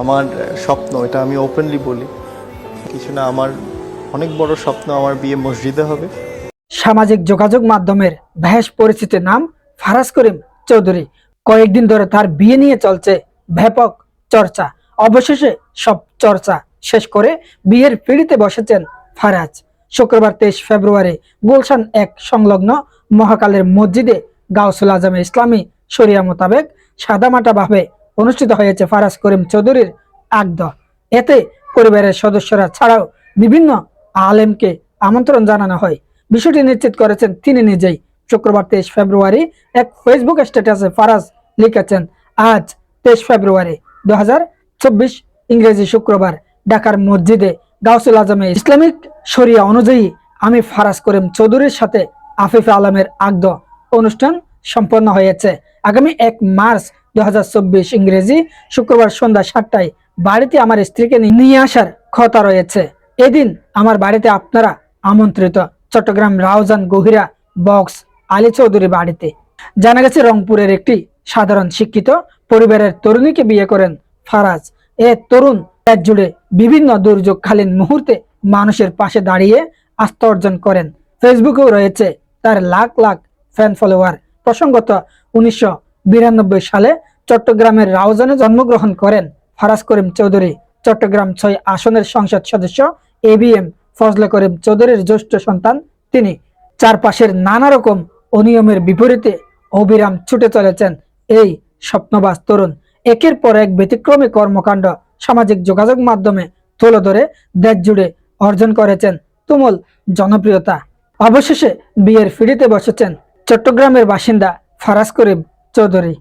আমার স্বপ্ন, এটা আমি ওপেনলি বলি, কিছু না, আমার অনেক বড় স্বপ্ন, আমার বিয়ে মসজিদে হবে। সামাজিক যোগাযোগ মাধ্যমের ভ্যাস পরিচিত নাম ফারাজ করিম চৌধুরী। কয়েকদিন ধরে তার বিয়ে নিয়ে চলছে ব্যাপক চর্চা। অবশেষে সব চর্চা শেষ করে বিয়ের পিড়িতে বসেছেন ফারাজ। শুক্রবার তেইশ ফেব্রুয়ারি গুলশান এক সংলগ্ন মহাকালের মসজিদে গাউসুল আজমে ইসলামী শরিয়া মোতাবেক সাদামাটা ভাবে অনুষ্ঠিত হয়েছে ফারাজ করিম চৌধুরীর আগদ এতে পরিবারের সদস্যরা ছাড়াও বিভিন্ন আলেমকে আমন্ত্রণ জানানো হয়। বিষয়টি নিশ্চিত করেছেন তিনি নিজেই। শুক্রবার তেইশ ফেব্রুয়ারি এক ফেসবুক স্ট্যাটাসে ফারাজ লিখেছেন, আজ তেইশ ফেব্রুয়ারি দু হাজার চব্বিশ ইংরেজি শুক্রবার ঢাকার মসজিদে গাউসুল আজমে ইসলামিক শরিয়া অনুযায়ী আমি ফারাজ করিম চৌধুরীর সাথে আফিফ আলমের আগদ অনুষ্ঠান সম্পন্ন হয়েছে। আগামী এক মার্চ দু হাজার চব্বিশ ইংরেজি শুক্রবার সন্ধ্যা সাতটায় বাড়িতে আমার স্ত্রীকে নিয়ে আসার ক্ষতা রয়েছে। এদিন আমার বাড়িতে আপনারা আমন্ত্রিত। চট্টগ্রাম রাউজান গহিরা বক্স আলী চৌধুরী বাড়িতে। জানা গেছে রংপুরের একটি সাধারণ শিক্ষিত পরিবারের তরুণীকে বিয়ে করেন ফারাজ। এ তরুণ এক জুড়ে বিভিন্ন দুর্যোগকালীন মুহূর্তে মানুষের পাশে দাঁড়িয়ে আস্থা অর্জন করেন। ফেসবুকেও রয়েছে তার লাখ লাখ ফ্যান ফলোয়ার প্রসঙ্গত উনিশশো বিরানব্বই সালে চট্টগ্রামের রাউজানে জন্মগ্রহণ করেন ফারাজ করিম চৌধুরী। চট্টগ্রাম ছয় আসনের সংসদ সদস্য A B M Fazle Karim চৌধুরীর জ্যেষ্ঠ সন্তান তিনি। চারপাশের নানা রকম অনিয়মের বিপরীতে অবিরাম ছুটে চলেছেন এই স্বপ্নবাস তরুণ। একের পর এক ব্যতিক্রমী কর্মকাণ্ড সামাজিক যোগাযোগ মাধ্যমে তুলে ধরে দেশ জুড়ে অর্জন করেছেন তুমুল জনপ্রিয়তা। অবশেষে বিয়ের ফিরিতে বসেছেন চট্টগ্রামের বাসিন্দা ফারাজ করিম চৌধুরী।